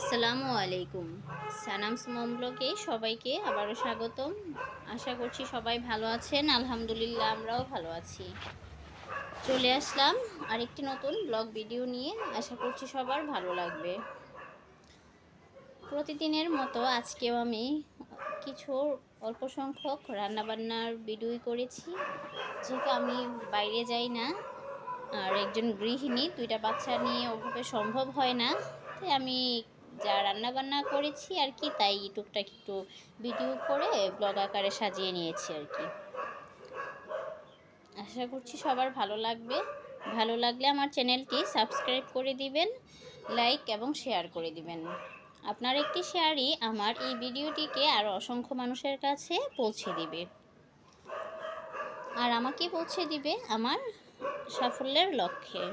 আসসালামু আলাইকুম। সানামস মম ব্লগে সবাইকে আবারও স্বাগতম। আশা করছি সবাই ভালো আছেন। আলহামদুলিল্লাহ, আমরাও ভালো আছি। চলে আসলাম আরেকটি নতুন ব্লগ ভিডিও নিয়ে। আশা করছি সবার ভালো লাগবে। প্রতিদিনের মতো আজকেও আমি কিছু অল্প সংখ্যক রান্নাবান্নার ভিডিওই করেছি। যেহেতু আমি বাইরে যাই না, আর একজন গৃহিণী, দুইটা বাচ্চা নিয়ে ওভাবে সম্ভব হয় না। আমি যা রান্না বান্না করেছি আর কি, তাই টুকটাক একটু ভিডিও করে ব্লগ আকারে সাজিয়ে নিয়েছি আর কি। আশা করছি সবার ভালো লাগবে। ভালো লাগলে আমার চ্যানেলটি সাবস্ক্রাইব করে দিবেন, লাইক এবং শেয়ার করে দিবেন। আপনার একটি শেয়ারই আমার এই ভিডিওটিকে আরও অসংখ্য মানুষের কাছে পৌঁছে দিবে। আর আমাকে পৌঁছে দিবে আমার সাফল্যের লক্ষ্যে।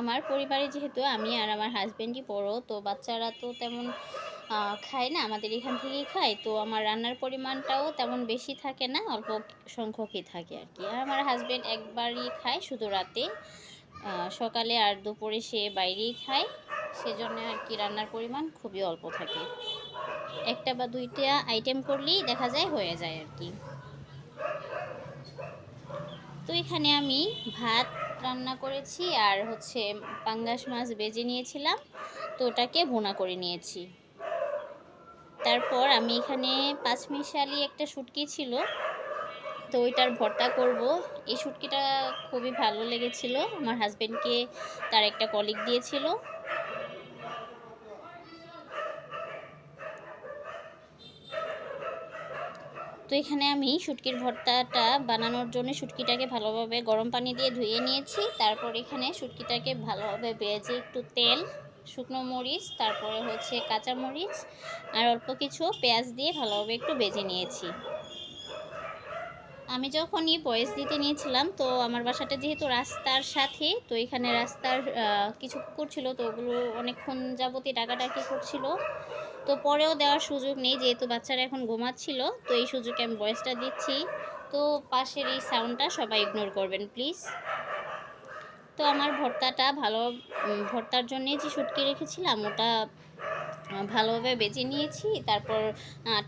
আমার পরিবারে যেহেতু আমি আর আমার হাজব্যান্ডই বড়, তো বাচ্চারা তো তেমন খায় না, আমাদের এখান থেকেই খায়। তো আমার রান্নার পরিমাণটাও তেমন বেশি থাকে না, অল্প সংখ্যকই থাকে আর কি আর আমার হাজব্যান্ড একবারই খায় শুধু রাতে। সকালে আর দুপুরে সে বাইরেই খায়। সেজন্য আর কি রান্নার পরিমাণ খুবই অল্প থাকে। একটা বা দুইটা আইটেম করলেই দেখা যায় হয়ে যায় আর কি তো এখানে আমি ভাত রান্না করেছি আর হচ্ছে পাঙ্গাস মাছ বেজে নিয়েছিলাম, তো ওটাকে ভুনা করে নিয়েছি। তারপর আমি এখানে পাঁচ মিশালি একটা শুটকি ছিল, তো ওইটার ভর্তা করব। এই শুটকিটা খুবই ভালো লেগেছিল। আমার হাজব্যান্ডকে তার একটা কলিগ দিয়েছিল। তো এখানে আমি শুটকির ভর্তাটা বানানোর জন্য শুটকিটাকে ভালোভাবে গরম পানি দিয়ে ধুয়ে নিয়েছি। তারপর এখানে শুটকিটাকে ভালোভাবে ভেজে একটু তেল, শুকনো মরিচ, তারপরে হচ্ছে কাঁচা মরিচ, আর অল্প কিছু পেঁয়াজ দিয়ে ভালোভাবে একটু ভেজে নিয়েছি। আমি যখনই বয়স দিতে নিয়েছিলাম, তো আমার বাসাটা যেহেতু রাস্তার সাথে, তো এখানে রাস্তার কিছু কুকুর ছিল, তো ওগুলো অনেকক্ষণ যাবতীয় ডাকাডাকি করছিল। তো পরেও দেওয়ার সুযোগ নেই, যেহেতু বাচ্চারা এখন ঘুমাচ্ছিল, তো এই সুযোগে আমি ভয়েসটা দিচ্ছি। তো পাশের এই সাউন্ডটা সবাই ইগনোর করবেন প্লিজ তো আমার ভর্তাটা ভালো ভর্তার জন্যে যে শুটকি রেখেছিলাম, ওটা ভালোভাবে বেজে নিয়েছি। তারপর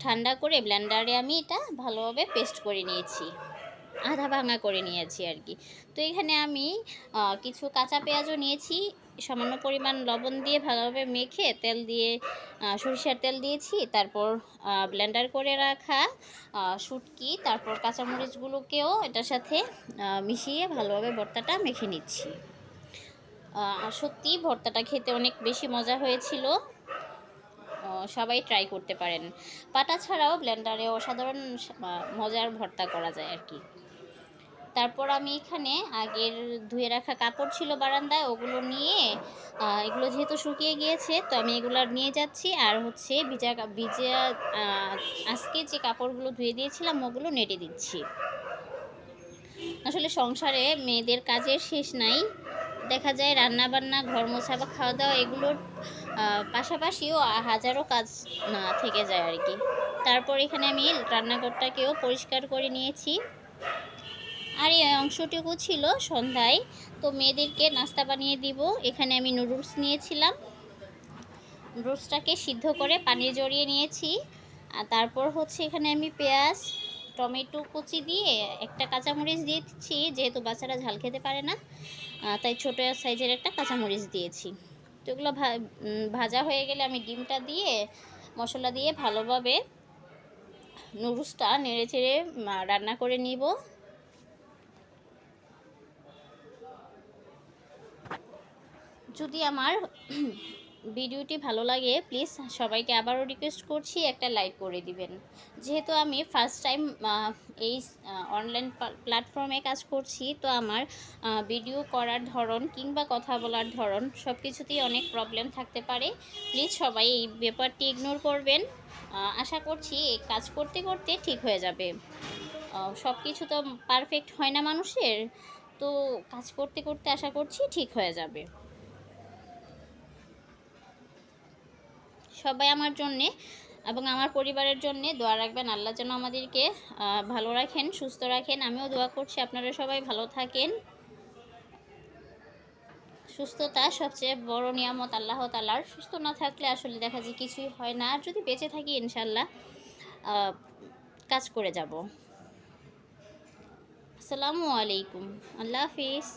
ঠান্ডা করে ব্লেন্ডারে আমি এটা ভালোভাবে পেস্ট করে নিয়েছি। আধা ভাঙা করে নিয়েছি আর কি তো এখানে আমি কিছু কাঁচা পেঁয়াজও নিয়েছি। সামান্য পরিমাণ লবণ দিয়ে ভালোভাবে মেখে তেল দিয়ে সরিষার তেল দিয়েছি। তারপর ব্লেন্ডার করে রাখা শুটকি, তারপর কাঁচামরিচগুলোকেও এটার সাথে মিশিয়ে ভালোভাবে ভর্তাটা মেখে নিচ্ছি। আর সত্যি ভর্তাটা খেতে অনেক বেশি মজা হয়েছিল। সবাই ট্রাই করতে পারেন। পাটা ছাড়াও ব্লেন্ডারে অসাধারণ মজার ভর্তা করা যায় আর কি। তারপর আমি এখানে আগের ধুয়ে রাখা কাপড় ছিল বারান্দায়, ওগুলো নিয়ে এগুলো যেহেতু শুকিয়ে গিয়েছে, তো আমি এগুলো নিয়ে যাচ্ছি। আর হচ্ছে ভিজা ভিজা আজকে যে কাপড়গুলো ধুয়ে দিয়েছিলাম, ওগুলো নেড়ে দিচ্ছি। আসলে সংসারে মেয়েদের কাজের শেষ নাই। দেখা যায় রান্না বান্না ঘর মোছা বা খাওয়া দাওয়া এগুলোর পাশাপাশিও হাজারো কাজ না থেকে যায় আর কি। তারপর এখানে আমি রান্নাঘরটাকেও পরিষ্কার করে নিয়েছি। আর এই অংশটুকু ছিল সন্ধ্যায়। তো মেয়েদেরকে নাস্তা বানিয়ে দিব। এখানে আমি নুডলস নিয়েছিলাম। নুডলসটাকে সিদ্ধ করে পানি জড়িয়ে নিয়েছি। আর তারপর হচ্ছে এখানে আমি পেঁয়াজ টমেটো কুচি দিয়ে একটা কাঁচামরিচ দিয়েছি, যেহেতু বাচ্চারা ঝাল খেতে পারে না তাই ছোটো সাইজের একটা কাঁচামরিচ দিয়েছি। তো এগুলো ভাজা হয়ে গেলে আমি ডিমটা দিয়ে, মশলা দিয়ে ভালোভাবে নুডলসটা নেড়ে চেড়ে রান্না করে নিব। যদি আমার ভিডিওটি ভালো লাগে প্লিজ সবাইকে আবারও রিকোয়েস্ট করছি একটা লাইক করে দিবেন। যেহেতু আমি ফার্স্ট টাইম এই অনলাইন প্ল্যাটফর্মে কাজ করছি, তো আমার ভিডিও করার ধরন কিংবা কথা বলার ধরন সব কিছুতেই অনেক প্রবলেম থাকতে পারে। প্লিজ সবাই এই ব্যাপারটি ইগনোর করবেন। আশা করছি এই কাজ করতে করতে ঠিক হয়ে যাবে। সব কিছু তো পারফেক্ট হয় না মানুষের, তো কাজ করতে করতে আশা করছি ঠিক হয়ে যাবে। সবাই আমার জন্যে এবং আমার পরিবারের জন্যে দোয়া রাখবেন। আল্লাহ যেন আমাদেরকে ভালো রাখেন, সুস্থ রাখেন। আমিও দোয়া করছি, আপনারা সবাই ভালো থাকেন। সুস্থতা সবচেয়ে বড় নিয়ামত আল্লাহ তালার সুস্থ না থাকলে আসলে দেখা যায় কিছুই হয় না। আর যদি বেঁচে থাকি ইনশাল্লাহ কাজ করে যাব। আসসালামু আলাইকুম। আল্লাহ হাফিজ।